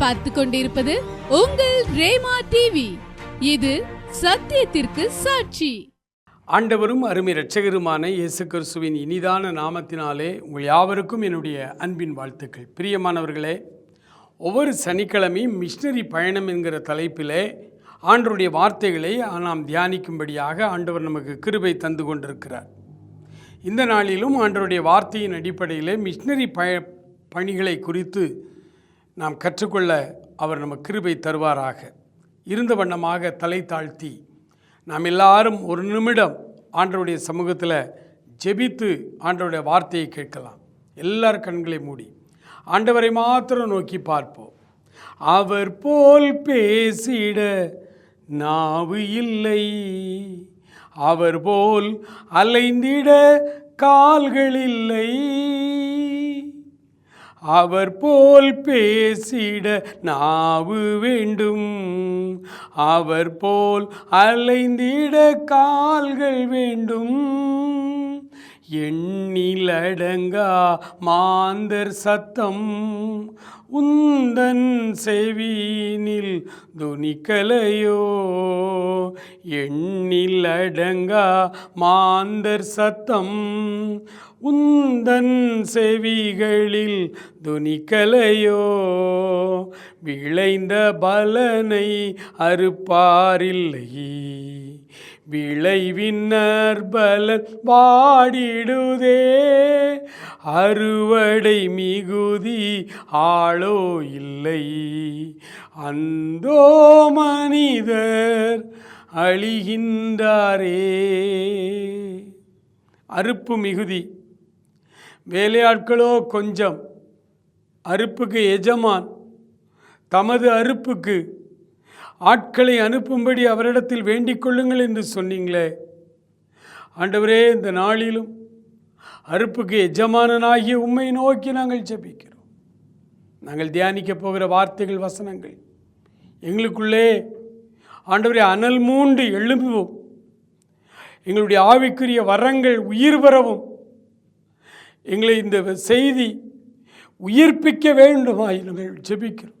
பார்த்து கொண்டிருப்பது உங்கள் ரேமா டிவி இது சத்தியத்திற்கு சாட்சி. ஆண்டவரும் அருமை இரட்சகருமான இயேசு கிறிஸ்துவின் இனிதான நாமத்தினாலே உங்கள் யாவருக்கும் என்னுடைய அன்பின் வாழ்த்துக்கள். பிரியமானவர்களே ஒவ்வொரு சனிக்கிழமையும் மிஷினரி பயணம் என்கிற தலைப்பிலே ஆண்டருடைய வார்த்தைகளை நாம் தியானிக்கும்படியாக ஆண்டவர் நமக்கு கிருபை தந்து கொண்டிருக்கிறார். இந்த நாளிலும் ஆண்டருடைய வார்த்தையின் அடிப்படையில் மிஷினரி பய பணிகளை குறித்து நாம் கற்றுக்கொள்ள அவர் நமக்கு கிருபை தருவாராக. இருந்த வண்ணமாக தலை தாழ்த்தி நாம் எல்லாரும் ஒரு நிமிடம் ஆண்டவருடைய சமூகத்தில் ஜெபித்து ஆண்டவருடைய வார்த்தையை கேட்கலாம். எல்லார் கண்களை மூடி ஆண்டவரை மாத்திரம் நோக்கி பார்ப்போம். அவர் போல் பேசிட நாவு இல்லை. அவர் போல் அலைந்திட கால்கள் இல்லை. அவர் போல் பேசிட நாவு வேண்டும். அவர் போல் அலைந்திட கால்கள் வேண்டும். எண்ணிலடங்கா மாந்தர் சத்தம். உந்தன் செவியினில் துணிக்கலையோ? எண்ணிலடங்கா மாந்தர் சத்தம். உந்தன் செவிகளில் துணிக்கலையோ? விளைந்த பலனை அறுப்பாரில்லை. விளைவின்னர் பலன் பாடிடுதே அறுவடை மிகுதி ஆளோ இல்லை. அந்தோ மனிதர் அழிகின்றாரே. அறுப்பு மிகுதி. வேலையாட்களோ கொஞ்சம். அறுப்புக்கு எஜமான். தமது அறுப்புக்கு. ஆட்களை அனுப்பும்படி அவரிடத்தில் வேண்டிக் கொள்ளுங்கள் என்று சொன்னீங்களே. ஆண்டவரே இந்த நாளிலும் அறுப்புக்கு எஜமானனாகிய உண்மை நோக்கி நாங்கள் ஜெபிக்கிறோம். நாங்கள் தியானிக்க போகிற வார்த்தைகள் வசனங்கள். எங்களுக்குள்ளே ஆண்டவரே அனல் மூண்டு எழும்புவோம். எங்களுடைய ஆவிக்குரிய வரங்கள் உயிர் பெறவும் எங்களை இந்த செய்தி உயிர்ப்பிக்க வேண்டுமாய் நாங்கள் ஜெபிக்கிறோம்.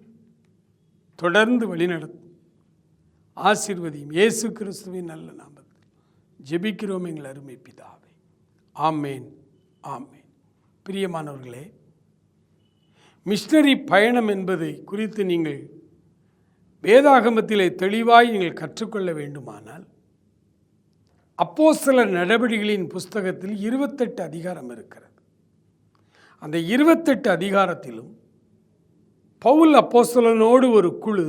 தொடர்ந்து வழிநடத்தும். ஆசிர்வதியும். இயேசு கிறிஸ்துவின் நல்ல நாமத்தில் ஜெபிக்கிறோம் எங்கள் அருமை பிதாவை. ஆமேன். ஆமேன். பிரியமானவர்களே மிஷினரி பயணம் என்பதை குறித்து நீங்கள் வேதாகமத்திலே தெளிவாய் நீங்கள் கற்றுக்கொள்ள வேண்டுமானால் அப்போஸ்தல நடவடிக்கைகளின் புஸ்தகத்தில் இருபத்தெட்டு அதிகாரம் இருக்கிறது. அந்த இருபத்தெட்டு அதிகாரத்திலும் பவுல் அப்போஸ்தலனோடு ஒரு குழு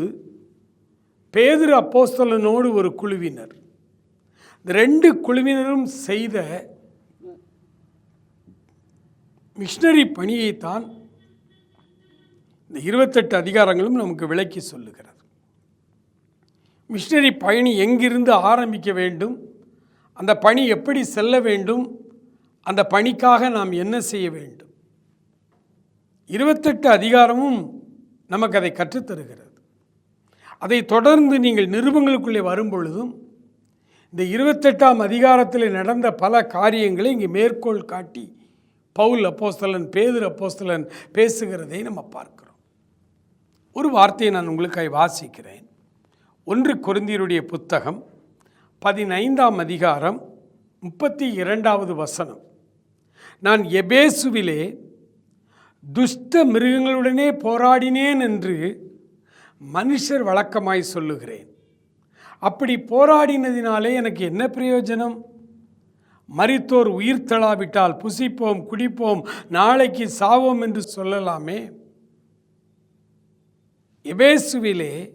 பேதுரு அப்போஸ்தலனோடு ஒரு குழுவினர். இந்த ரெண்டு குழுவினரும் செய்த மிஷினரி பணியைத்தான் இந்த இருபத்தெட்டு அதிகாரங்களும் நமக்கு விளக்கி சொல்லுகிறது. மிஷினரி பயணி எங்கிருந்து ஆரம்பிக்க வேண்டும்? அந்த பணி எப்படி செல்ல வேண்டும்? அந்த பணிக்காக நாம் என்ன செய்ய வேண்டும்? இருபத்தெட்டு அதிகாரமும் நமக்கு அதை கற்றுத்தருகிறது. அதை தொடர்ந்து நீங்கள் நிருபங்களுக்குள்ளே வரும்பொழுதும் இந்த இருபத்தெட்டாம் அதிகாரத்தில் நடந்த பல காரியங்களை இங்கே மேற்கோள் காட்டி பவுல் அப்போஸ்தலன் பேதர் அப்போஸ்தலன் பேசுகிறதை நம்ம பார்க்கிறோம். ஒரு வார்த்தையை நான் உங்களுக்காக வாசிக்கிறேன். ஒன்று குருந்தியருடைய புத்தகம் பதினைந்தாம் அதிகாரம் முப்பத்தி இரண்டாவது வசனம். நான் எபேசுவிலே துஷ்ட மிருகங்களுடனே போராடினேன் என்று மனுஷர் வழக்கமாய் சொல்லுகிறேன். அப்படி போராடினதினாலே எனக்கு என்ன பிரயோஜனம்? மறித்தோர் உயிர் தளாவிட்டால் புசிப்போம் குடிப்போம் நாளைக்கு சாவோம் என்று சொல்லலாமே? எபேசுவிலே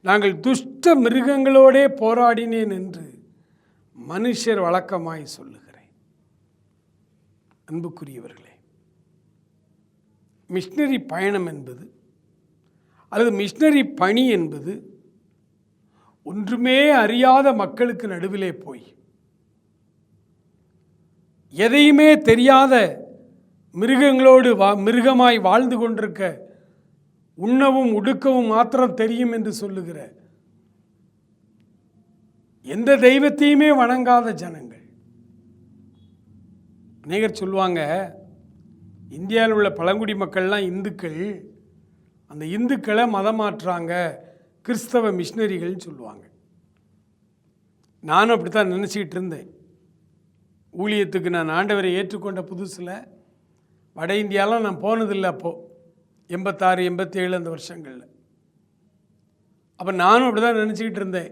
நாங்கள் துஷ்ட மிருகங்களோடே போராடினேன் என்று மனுஷர் வழக்கமாய் சொல்லுகிறேன். அன்புக்குரியவர்களே மிஷினரி பயணம் என்பது அல்லது மிஷினரி பணி என்பது ஒன்றுமே அறியாத மக்களுக்கு நடுவிலே போய் எதையுமே தெரியாத மிருகங்களோடு வா மிருகமாய் வாழ்ந்து கொண்டிருக்க உண்ணவும் உடுக்கவும் மாத்திரம் தெரியும் என்று சொல்லுகிற எந்த தெய்வத்தையுமே வணங்காத ஜனங்கள். அநேகர் சொல்லுவாங்க இந்தியாவில் உள்ள பழங்குடி மக்கள்லாம் இந்துக்கள். அந்த இந்துக்களை மதம் மாற்றுறாங்க கிறிஸ்தவ மிஷினரிகள்னு சொல்லுவாங்க. நானும் அப்படி தான் நினச்சிக்கிட்டு இருந்தேன். ஊழியத்துக்கு நான் ஆண்டவரை ஏற்றுக்கொண்ட புதுசில் வட இந்தியாலாம் நான் போனதில்லை அப்போது எண்பத்தாறு எண்பத்தேழு அந்த வருஷங்களில். அப்போ நானும் அப்படி தான் நினச்சிக்கிட்டு இருந்தேன்.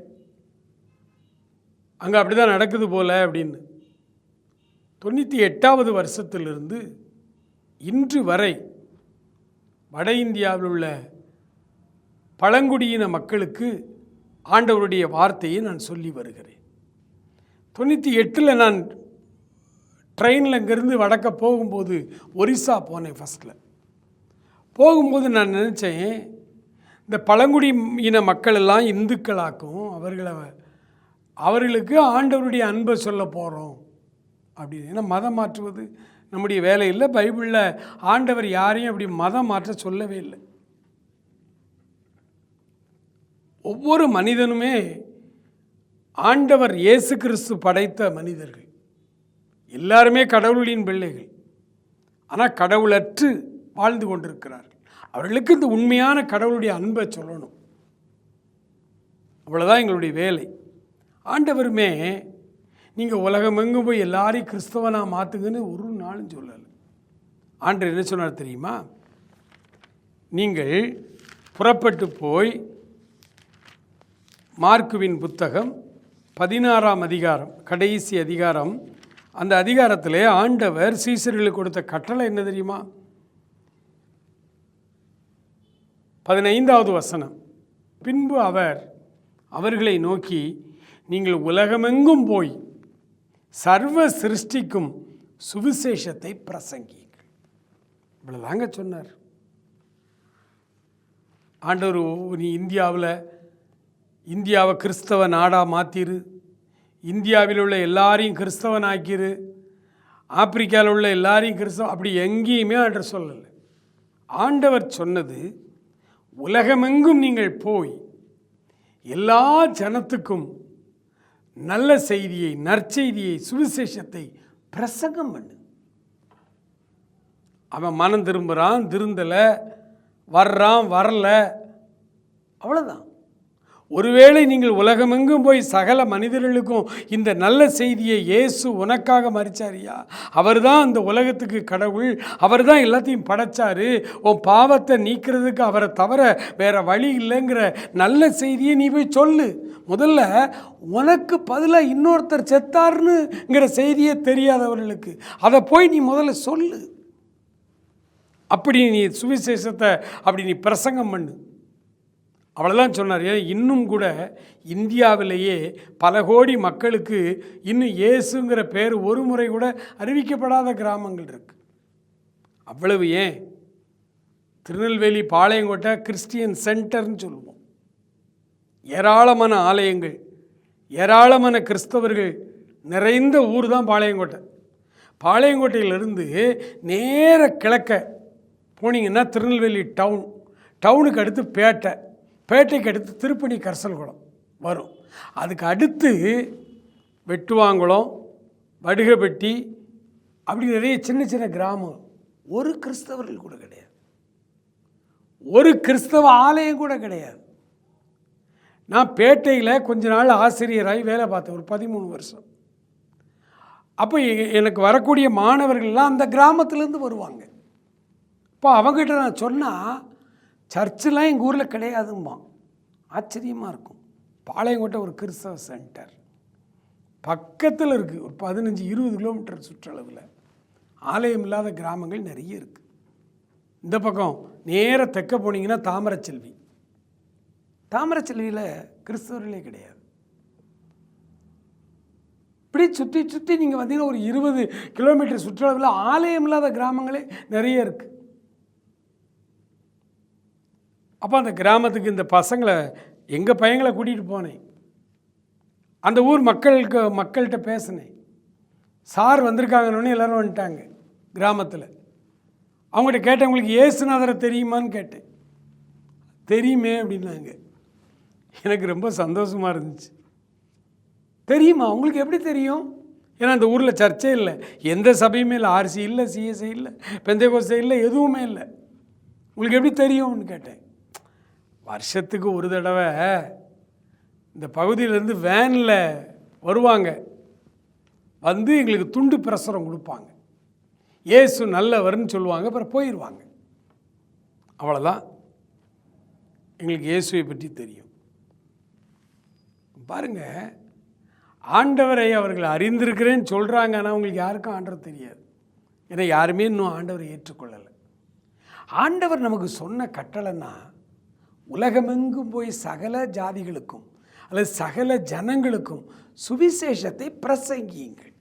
அங்கே அப்படி தான் நடக்குது போல அப்படின்னு. தொண்ணூற்றி எட்டாவது வருஷத்துலேருந்து இன்று வரை வட இந்தியாவில் உள்ள பழங்குடியின மக்களுக்கு ஆண்டவருடைய வார்த்தையை நான் சொல்லி வருகிறேன். தொண்ணூற்றி எட்டில் நான் ட்ரெயினில் இங்கேருந்து வடக்க போகும்போது ஒரிசா போனேன் ஃபஸ்ட்டில் போகும்போது நான் நினச்சேன் இந்த பழங்குடி இன மக்கள் எல்லாம் இந்துக்களாக்கும் அவர்களை அவர்களுக்கு ஆண்டவருடைய அன்பை சொல்ல போகிறோம் அப்படின்னு. ஏன்னா மதம் மாற்றுவது நம்முடைய வேலை இல்லை பைபிளில் ஆண்டவர் யாரையும் அப்படி மதம் மாற்ற சொல்லவே இல்லை. ஒவ்வொரு மனிதனுமே ஆண்டவர் இயேசு கிறிஸ்து படைத்த மனிதர்கள். எல்லாருமே கடவுளின் பிள்ளைகள். ஆனால் கடவுளற்று வாழ்ந்து கொண்டிருக்கிறார்கள். அவர்களுக்கு இந்த உண்மையான கடவுளுடைய அன்பை சொல்லணும். அவ்வளோதான் எங்களுடைய வேலை. ஆண்டவருமே நீங்கள் உலகமெங்கும் போய் எல்லாரையும் கிறிஸ்தவனாக மாற்றுங்கன்னு ஒரு நாளும் சொல்லலை. ஆண்டு என்ன சொன்னார் தெரியுமா? நீங்கள் புறப்பட்டு போய் மார்க்குவின் புத்தகம் பதினாறாம் அதிகாரம் கடைசி அதிகாரம் அந்த அதிகாரத்தில் ஆண்டவர் சீசர்களுக்கு கொடுத்த கட்டளை என்ன தெரியுமா? பதினைந்தாவது வசனம். பின்பு அவர் அவர்களை நோக்கி நீங்கள் உலகமெங்கும் போய் சர்வ சிருஷ்டிக்கும் சுவிசேஷத்தை பிரசங்கியுங்கள். இவ்வளோதாங்க சொன்னார். ஆண்டவர் நீ இந்தியாவில் இந்தியாவை கிறிஸ்தவ நாடாக மாற்றிரு இந்தியாவில் உள்ள எல்லாரையும் கிறிஸ்தவனாக்கிரு. ஆப்பிரிக்காவில் உள்ள எல்லாரையும் கிறிஸ்தவ அப்படி எங்கேயுமே ஆண்டவர் சொல்லலை. ஆண்டவர் சொன்னது உலகமெங்கும் நீங்கள் போய் எல்லா ஜனத்துக்கும் நல்ல செய்தியை நற்செய்தியை சுவிசேஷத்தை பிரசங்கம் பண்ணு. அவன் மனம் திரும்புகிறான் திருந்தலை வர்றான் வரல. அவ்வளோதான் ஒருவேளை நீங்கள் உலகமெங்கும் போய் சகல மனிதர்களுக்கும் இந்த நல்ல செய்தியை இயேசு உனக்காக மறிச்சாரியா அவர் தான் அந்த உலகத்துக்கு கடவுள். அவர் தான் எல்லாத்தையும் படைச்சாரு. உன் பாவத்தை நீக்கிறதுக்கு அவரை தவிர வேற வழி இல்லைங்கிற நல்ல செய்தியை நீ போய் சொல்லு. முதல்ல உனக்கு பதிலாக இன்னொருத்தர் செத்தாருன்னுங்கிற செய்தியே தெரியாதவர்களுக்கு அதை போய் நீ முதல்ல சொல்லு. அப்படி நீ சுவிசேஷத்தை அப்படி நீ பிரசங்கம் பண்ணு. அவ்வளோதான் சொன்னார் ஏன் இன்னும் கூட இந்தியாவிலேயே பல கோடி மக்களுக்கு இன்னும் இயேசுங்கிற பேர் ஒரு முறை கூட அறிவிக்கப்படாத கிராமங்கள் இருக்குது அவ்வளவு ஏன்? திருநெல்வேலி பாளையங்கோட்டை கிறிஸ்டியன் சென்டர்னு சொல்லுவோம். ஏராளமான ஆலயங்கள் ஏராளமான கிறிஸ்தவர்கள் நிறைந்த ஊர் தான் பாளையங்கோட்டை. பாளையங்கோட்டையிலிருந்து நேர கிழக்க போனீங்கன்னா திருநெல்வேலி டவுன் டவுனுக்கு அடுத்து பேட்டை. பேட்டைக்கு அடுத்து திருப்பணி கரசல்குளம் வரும். அதுக்கு அடுத்து வெட்டுவாங்குளம் வடுகப்பட்டி அப்படி நிறைய சின்ன சின்ன கிராமம். ஒரு கிறிஸ்தவர்கள் கூட கிடையாது. ஒரு கிறிஸ்தவ ஆலயம் கூட கிடையாது. நான் பேட்டையில் கொஞ்ச நாள் ஆசிரியராகி வேலை பார்த்தேன் ஒரு பதிமூணு வருஷம். அப்போ எ- எனக்கு வரக்கூடிய மாணவர்கள்லாம் அந்த கிராமத்துலேருந்து வருவாங்க. இப்போ அவங்ககிட்ட நான் சொன்னால் சர்ச்செலாம் எங்கள் ஊரில் கிடையாதும்பான் ஆச்சரியமாக இருக்கும். பாளையங்கோட்டை ஒரு கிறிஸ்தவ சென்டர். பக்கத்தில் இருக்குது ஒரு பதினஞ்சு இருபது கிலோமீட்டர் சுற்றளவில். ஆலயம் இல்லாத கிராமங்கள் நிறைய இருக்குது இந்த பக்கம் நேர தெக்க போனீங்கன்னா தாமரச்செல்வி. தாமரச்செல்வியில் கிறிஸ்தவர்களே கிடையாது. இப்படி சுற்றி சுற்றி நீங்கள் வந்தீங்கன்னா ஒரு இருபது கிலோமீட்டர் சுற்றளவில் ஆலயம் இல்லாத கிராமங்களே நிறைய இருக்குது அப்போ அந்த கிராமத்துக்கு இந்த பசங்களை எங்கள் பையங்களை கூட்டிகிட்டு போனேன். அந்த ஊர் மக்களுக்கு மக்கள்கிட்ட பேசினேன். சார் வந்திருக்காங்கன்னு எல்லோரும் வந்துட்டாங்க கிராமத்தில். அவங்ககிட்ட கேட்டேன் உங்களுக்கு ஏசுநாதரை தெரியுமான்னு கேட்டேன். தெரியுமே அப்படின்னாங்க. எனக்கு ரொம்ப சந்தோஷமாக இருந்துச்சு. தெரியுமா? உங்களுக்கு எப்படி தெரியும்? ஏன்னா அந்த ஊரில் சர்ச்சே இல்லை. எந்த சபையுமே இல்லை. ஆர்சி இல்லை சிஎஸ்ஐ இல்லை பெந்தைகோசை இல்லை எதுவுமே இல்லை. உங்களுக்கு எப்படி தெரியும்னு கேட்டேன். வருஷத்துக்கு ஒரு தடவை இந்த பகுதியிலேருந்து வேனில் வருவாங்க. வந்து எங்களுக்கு துண்டு பிரசுரம் கொடுப்பாங்க. இயேசு நல்லவர்னு சொல்லுவாங்க அப்புறம் போயிடுவாங்க அவ்வளோதான் எங்களுக்கு இயேசுவை பற்றி தெரியும். பாருங்க ஆண்டவரை அவர்கள் அறிந்திருக்கிறேன்னு சொல்கிறாங்க ஆனால் அவங்களுக்கு யாருக்கும் ஆண்டவர் தெரியாது. ஏன்னா யாருமே இன்னும் ஆண்டவரை ஏற்றுக்கொள்ளலை. ஆண்டவர் நமக்கு சொன்ன கட்டளைன்னா உலகமெங்கும் போய் சகல ஜாதிகளுக்கும் அல்லது சகல ஜனங்களுக்கும் சுவிசேஷத்தை பிரசங்கியுங்கள்.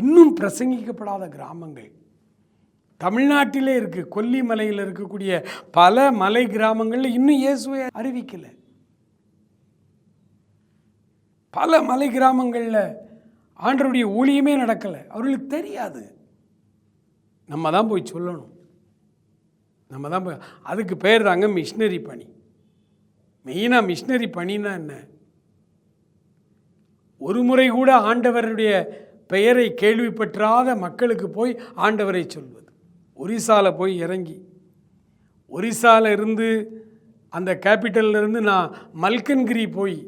இன்னும் பிரசங்கிக்கப்படாத கிராமங்கள். தமிழ்நாட்டிலே இருக்குது கொல்லிமலையில் இருக்கக்கூடிய பல மலை கிராமங்களில் இன்னும் இயேசுவை அறிவிக்கலை. பல மலை கிராமங்களில் ஆண்டருடைய ஊழியமே நடக்கலை. அவர்களுக்கு தெரியாது. நம்ம தான் போய் சொல்லணும். நம்ம தான் அதுக்கு பேர் தாங்க மிஷினரி பணி. மெயினாக மிஷினரி பணின்னா என்ன? ஒரு முறை கூட ஆண்டவருடைய பெயரை கேள்விப்பற்றாத மக்களுக்கு போய் ஆண்டவரை சொல்வது. ஒரிசாவில் போய் இறங்கி ஒரிசாவில் இருந்து அந்த கேபிட்டல்ல இருந்து நான் மல்கன்கிரி போய்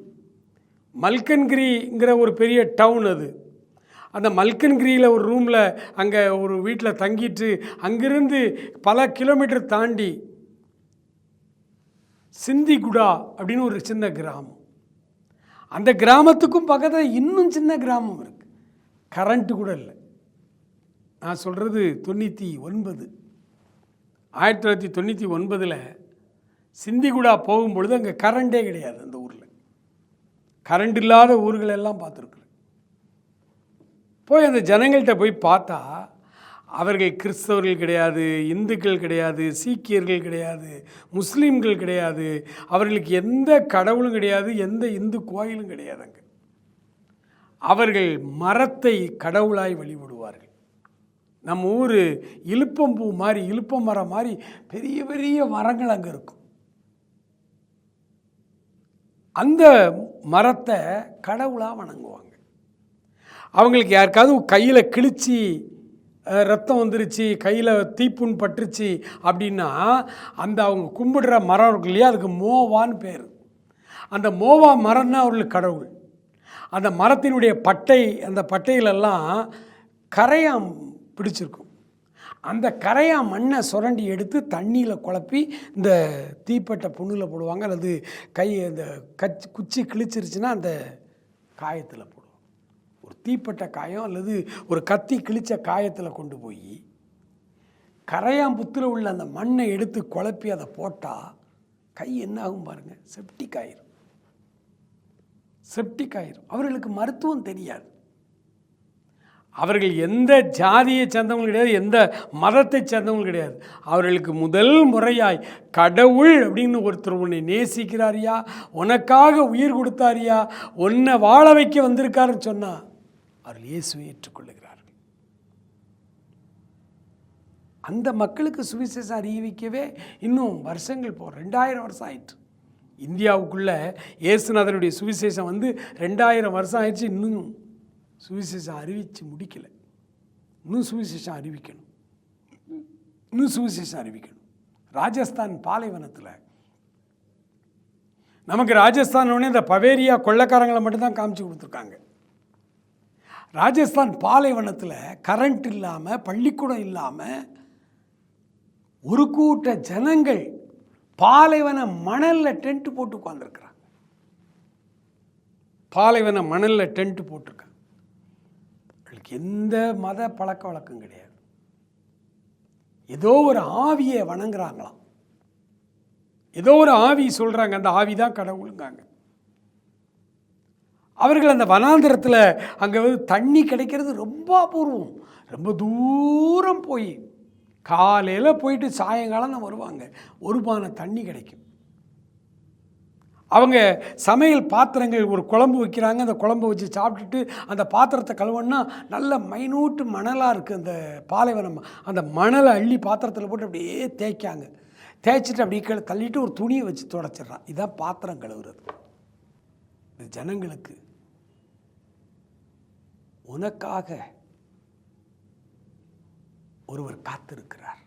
மல்கன்கிரிங்கிற ஒரு பெரிய டவுன் அது. அந்த மல்கன்கிரியில் ஒரு ரூமில் அங்கே ஒரு வீட்டில் தங்கிட்டு அங்கிருந்து பல கிலோமீட்டர் தாண்டி சிந்திகுடா அப்படின்னு ஒரு சின்ன கிராமம். அந்த கிராமத்துக்கும் பக்கத்தில் இன்னும் சின்ன கிராமம் இருக்குது கரண்ட்டு கூட இல்லை. நான் சொல்கிறது தொண்ணூற்றி ஒன்பது. ஆயிரத்தி தொள்ளாயிரத்தி தொண்ணூற்றி ஒன்பதில் சிந்திகுடா போகும்பொழுது அங்கே கரண்டே கிடையாது அந்த ஊரில். கரண்ட் இல்லாத ஊர்களெல்லாம் பார்த்துருக்குறேன் போய் அந்த ஜனங்கள்கிட்ட போய் பார்த்தா அவர்கள் கிறிஸ்தவர்கள் கிடையாது இந்துக்கள் கிடையாது சீக்கியர்கள் கிடையாது முஸ்லீம்கள் கிடையாது அவர்களுக்கு எந்த கடவுளும் கிடையாது எந்த இந்து கோயிலும் கிடையாது அங்கே. அவர்கள் மரத்தை கடவுளாய் வழிபடுவார்கள். நம்ம ஊர் இழுப்பம்பூ மாதிரி இழுப்ப மரம் மாதிரி பெரிய பெரிய மரங்கள் அங்கே இருக்கும். அந்த மரத்தை கடவுளாக வணங்குவாங்க. அவங்களுக்கு யாருக்காவது கையில் கிழிச்சி ரத்தம் வந்துருச்சு கையில் தீப்புண் பட்டுருச்சு அப்படின்னா அந்த அவங்க கும்பிடுற மரம் இருக்கு இல்லையா அதுக்கு மோவான்னு பேர். அந்த மோவா மரம்னா அவர்களுக்கு கடவுள். அந்த மரத்தினுடைய பட்டை அந்த பட்டையிலெல்லாம் கரையாம் பிடிச்சிருக்கும். அந்த கரையா மண்ணை சுரண்டி எடுத்து தண்ணியில் குழப்பி இந்த தீப்பட்ட புண்ணில் போடுவாங்க அல்லது கை அந்த கச் குச்சி கிழிச்சிருச்சுன்னா அந்த காயத்தில் போடுவாங்க ஒரு தீப்பட்ட காயம் அல்லது ஒரு கத்தி கிழிச்ச காயத்தில் கொண்டு போய் கரையாம்புத்தில் உள்ள அந்த மண்ணை எடுத்து குழப்பி அதை போட்டால் கை என்ன ஆகும் பாருங்கள் செப்டிக் ஆயிரும். செப்டிக் ஆயிரும். அவர்களுக்கு மருத்துவம் தெரியாது. அவர்கள் எந்த ஜாதியை சேர்ந்தவங்களும் கிடையாது எந்த மதத்தை சேர்ந்தவங்களும் கிடையாது. அவர்களுக்கு முதல் முறையாய் கடவுள் அப்படின்னு ஒருத்தர் உன்னை நேசிக்கிறாரியா உனக்காக உயிர் கொடுத்தாரியா உன்னை வாழ வைக்க வந்திருக்காருன்னு சொன்னால் அவர்கள் இயேசுவை ஏற்றுக்கொள்ளுகிறார்கள். அந்த மக்களுக்கு சுவிசேஷம் அறிவிக்கவே இன்னும் வருஷங்கள் போ ரெண்டாயிரம் வருஷம் ஆயிற்று. இந்தியாவுக்குள்ள இயேசுநாதனுடைய சுவிசேஷம் வந்து ரெண்டாயிரம் வருஷம் ஆயிடுச்சு இன்னும் சுவிசேஷம் அறிவித்து முடிக்கலை. இன்னும் சுவிசேஷம் அறிவிக்கணும். இன்னும் சுவிசேஷம் அறிவிக்கணும். ராஜஸ்தான் பாலைவனத்தில் நமக்கு ராஜஸ்தான் உடனே இந்த பவேரியா கொள்ளைக்காரங்களை மட்டும்தான் காமிச்சு கொடுத்துருக்காங்க. ராஜஸ்தான் பாலைவனத்தில் கரண்ட் இல்லாமல் பள்ளிக்கூடம் இல்லாமல் ஒரு கூட்ட ஜனங்கள் பாலைவன மணலில் டென்ட் போட்டு உட்காந்துருக்குறாங்க பாலைவன மணலில் டென்ட் போட்டிருக்காங்க. அவங்களுக்கு எந்த மத பழக்க வழக்கம் கிடையாது. ஏதோ ஒரு ஆவியை வணங்குறாங்களாம். ஏதோ ஒரு ஆவி சொல்கிறாங்க அந்த ஆவி தான் கடவுளுங்காங்க. அவர்கள் அந்த வனாந்திரத்தில் அங்கே வந்து தண்ணி கிடைக்கிறது ரொம்ப அபூர்வம். ரொம்ப தூரம் போய். காலையில் போயிட்டு சாயங்காலம் தான் வருவாங்க. ஒரு பானை தண்ணி கிடைக்கும். அவங்க சமையல் பாத்திரங்கள் ஒரு குழம்பு வைக்கிறாங்க. அந்த குழம்பு வச்சு சாப்பிட்டுட்டு அந்த பாத்திரத்தை கழுவுன்னா நல்ல மைனூட்டு மணலாக இருக்குது அந்த பாலைவனம். அந்த மணலை அள்ளி பாத்திரத்தில் போட்டு அப்படியே தேய்க்காங்க. தேய்ச்சிட்டு அப்படியே கீழே தள்ளிட்டு ஒரு துணியை வச்சு தொடச்சிடுறான். இதான் பாத்திரம் கழுவுறது. இது ஜனங்களுக்கு உனக்காக ஒருவர் காத்திருக்கிறார்.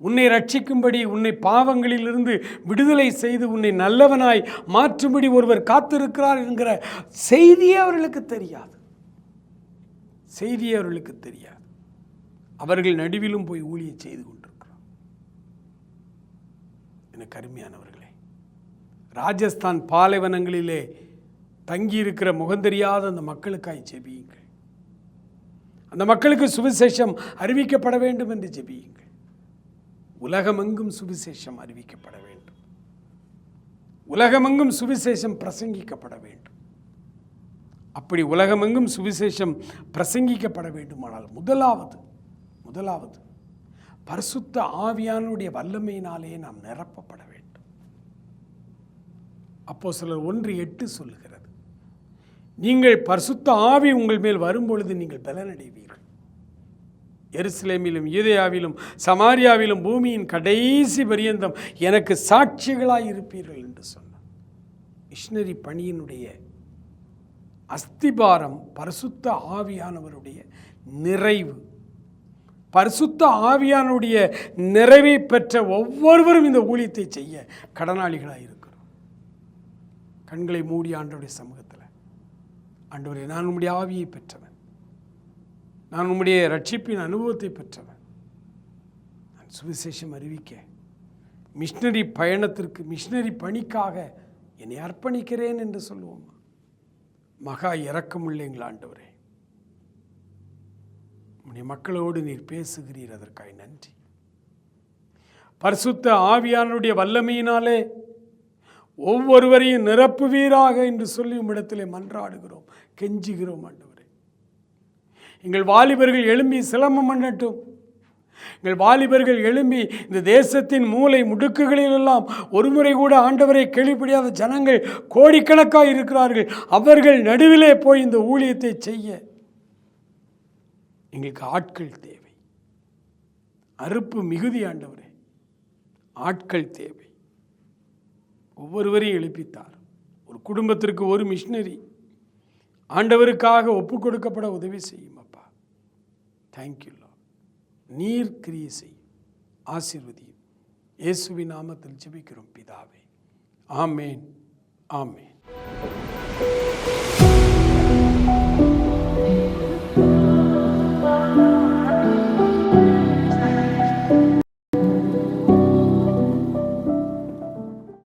உன்னை ரட்சிக்கும்படி உன்னை பாவங்களிலிருந்து விடுதலை செய்து உன்னை நல்லவனாய் மாற்றும்படி ஒருவர் காத்திருக்கிறார் என்கிற செய்தியே அவர்களுக்கு தெரியாது. செய்தியே அவர்களுக்கு தெரியாது. அவர்கள் நடுவிலும் போய் ஊழியம் செய்து கொண்டிருக்கிறோம் எனக்கு அருமையானவர்களே ராஜஸ்தான் பாலைவனங்களிலே தங்கியிருக்கிற முகந்தெரியாத அந்த மக்களுக்காய் ஜெபியுங்கள். அந்த மக்களுக்கு சுவிசேஷம் அறிவிக்கப்பட வேண்டும் என்று ஜெபியுங்கள். உலகமெங்கும் சுவிசேஷம் அறிவிக்கப்பட வேண்டும். உலகமெங்கும் சுவிசேஷம் பிரசங்கிக்கப்பட வேண்டும். அப்படி உலகமெங்கும் சுவிசேஷம் பிரசங்கிக்கப்பட வேண்டுமானால் முதலாவது முதலாவது பரிசுத்த ஆவியானுடைய வல்லமையினாலே நாம் நிரப்பப்பட வேண்டும். அப்போ சிலர் ஒன்று எட்டு சொல்லுகிறார் நீங்கள் பரிசுத்த ஆவி உங்கள் மேல் வரும்பொழுது நீங்கள் பலனடைவீர்கள். எருசலேமிலும் யூதேயாவிலும் சமாரியாவிலும் பூமியின் கடைசி பரியந்தம் எனக்கு சாட்சிகளாய் இருப்பீர்கள் என்று சொன்னார். மிஷினரி பணியினுடைய அஸ்திபாரம் பரிசுத்த ஆவியானவருடைய நிறைவு. பரிசுத்த ஆவியானுடைய நிறைவை பெற்ற ஒவ்வொருவரும் இந்த ஊழியத்தை செய்ய கடனாளிகளாக இருக்கிறோம். கண்களை மூடி ஆண்டவருடைய சமூகத்தில் ஆண்டவரே நான் உம்முடைய ஆவியை பெற்றவன். நான் உம்முடைய ரட்சிப்பின் அனுபவத்தை பெற்றவன். நான் சுவிசேஷம் அறிவிக்க மிஷினரி பயணத்திற்கு மிஷினரி பணிக்காக என்னை அர்ப்பணிக்கிறேன் என்று சொல்லுவோம். மகா இறக்கமுள்ள எங்கள் ஆண்டவரே. உன்னுடைய மக்களோடு நீர் பேசுகிறீர் அதற்காய் நன்றி. பரிசுத்த ஆவியானுடைய வல்லமையினாலே ஒவ்வொருவரையும் நிரப்புவீராக என்று சொல்லி உம்மிடத்திலே மன்றாடுகிறோம். கெஞ்சுகிறோம் ஆண்டவரே. எங்கள் வாலிபர்கள் எழும்பி சிலம்பம் பண்ணட்டும். எங்கள் வாலிபர்கள் எழும்பி இந்த தேசத்தின் மூலை முடுக்குகளிலெல்லாம் ஒருமுறை கூட ஆண்டவரை கேள்விப்படியாத ஜனங்கள் கோடிக்கணக்காக இருக்கிறார்கள். அவர்கள் நடுவிலே போய் இந்த ஊழியத்தை செய்ய எங்களுக்கு ஆட்கள் தேவை. அறுப்பு மிகுதி ஆண்டவரே. ஆட்கள் தேவை. ஒவ்வொருவரையும் எழுப்பித்தார். ஒரு குடும்பத்திற்கு ஒரு மிஷினரி ஆண்டவருக்காக ஒப்பு கொடுக்கப்பட உதவி செய்யும் அப்பா. தேங்க்யூ நீர் கிரியை செய்யும் ஆசிர்வதியும். இயேசுவி நாமத்தில் ஜெபிக்கிறோம் பிதாவே. ஆமேன். ஆமேன்.